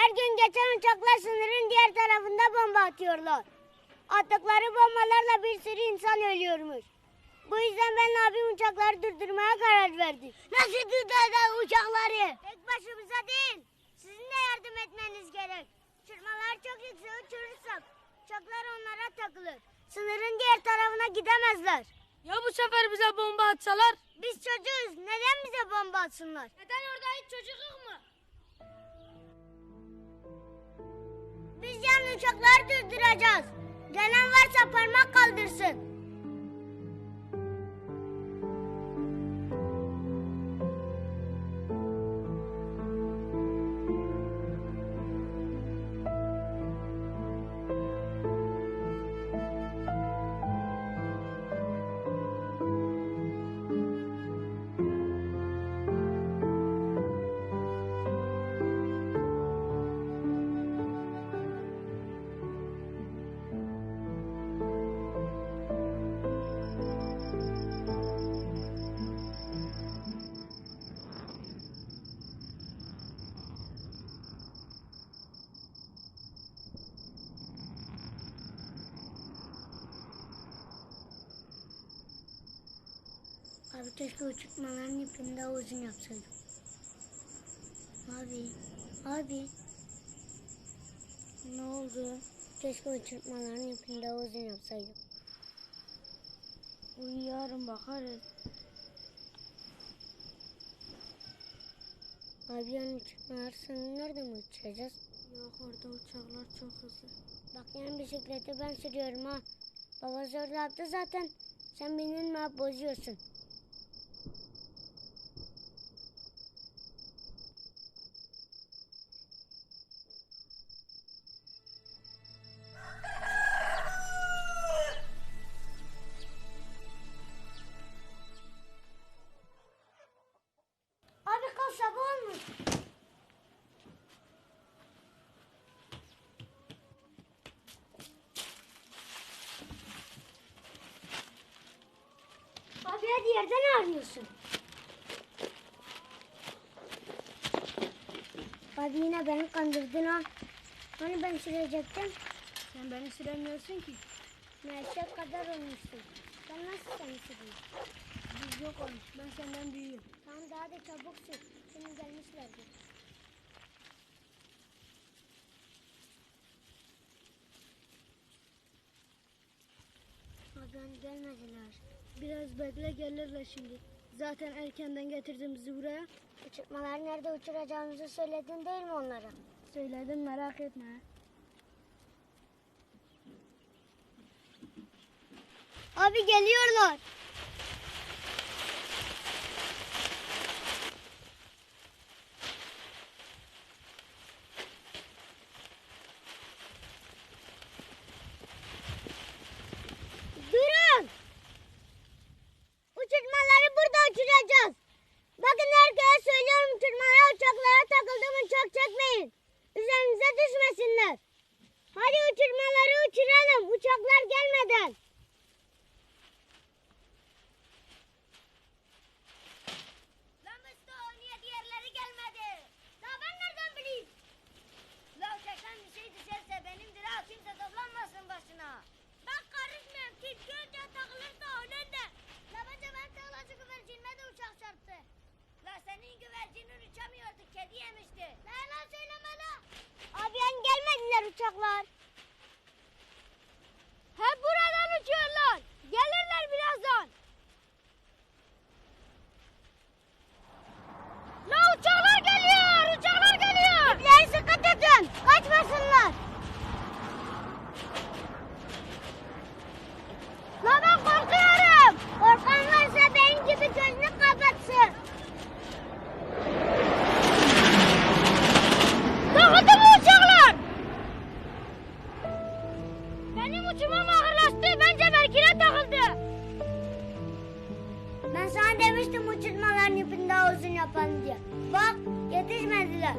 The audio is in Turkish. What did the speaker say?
Her gün geçen uçaklar sınırın diğer tarafında bomba atıyorlar. Attıkları bombalarla bir sürü insan ölüyormuş. Bu yüzden ben abim uçakları durdurmaya karar verdi. Nasıl durduracağız uçakları? Tek başımıza değil. Sizin de yardım etmeniz gerek. Uçurmalar çok yüksek uçurursak uçaklar onlara takılır. Sınırın diğer tarafına gidemezler. Ya bu sefer bize bomba atsalar? Biz çocuğuz. Neden bize bomba atsınlar? Neden orada hiç çocuk yok uçakları durduracağız. Gelen varsa parmak kaldırsın. Abi keşke uçurtmaların ipini daha uzun yapsaydım. Abi, abi. Ne oldu? Keşke uçurtmaların ipini daha uzun yapsaydım. Uyuyorum bakarız. Abi yani uçurtmalar nerede mi uçuracağız? Yok orada uçaklar çok hızlı. Bak yani bisikleti ben sürüyorum ha. Baba zorla yaptı zaten. Sen benim mi bozuyorsun? Hadi yerden arıyorsun. Abi yine beni kandırdın ha. Hani ben sürecektim? Sen beni süremiyorsun ki. Meşe kadar olmuşsun. Ben nasıl seni süreyim? Biz yok olmuş. Ben senden büyüğüm. Tamam daha da çabuk sür. Şimdi gelmişlerdir. Hani gelmediler. Biraz bekle gelirler şimdi. Zaten erkenden getirdim bizi buraya. Uçurtmalar nerede uçuracağımızı söyledin değil mi onlara? Söyledim merak etme. Abi geliyorlar. Senin güvercinin uçamıyordu kedi yemişti. La yalan söyleme la. Abi yani gelmediler uçaklar. Ben sana demiştim uçurtmaların ipini daha uzun yapalım diye. Bak yetişmediler.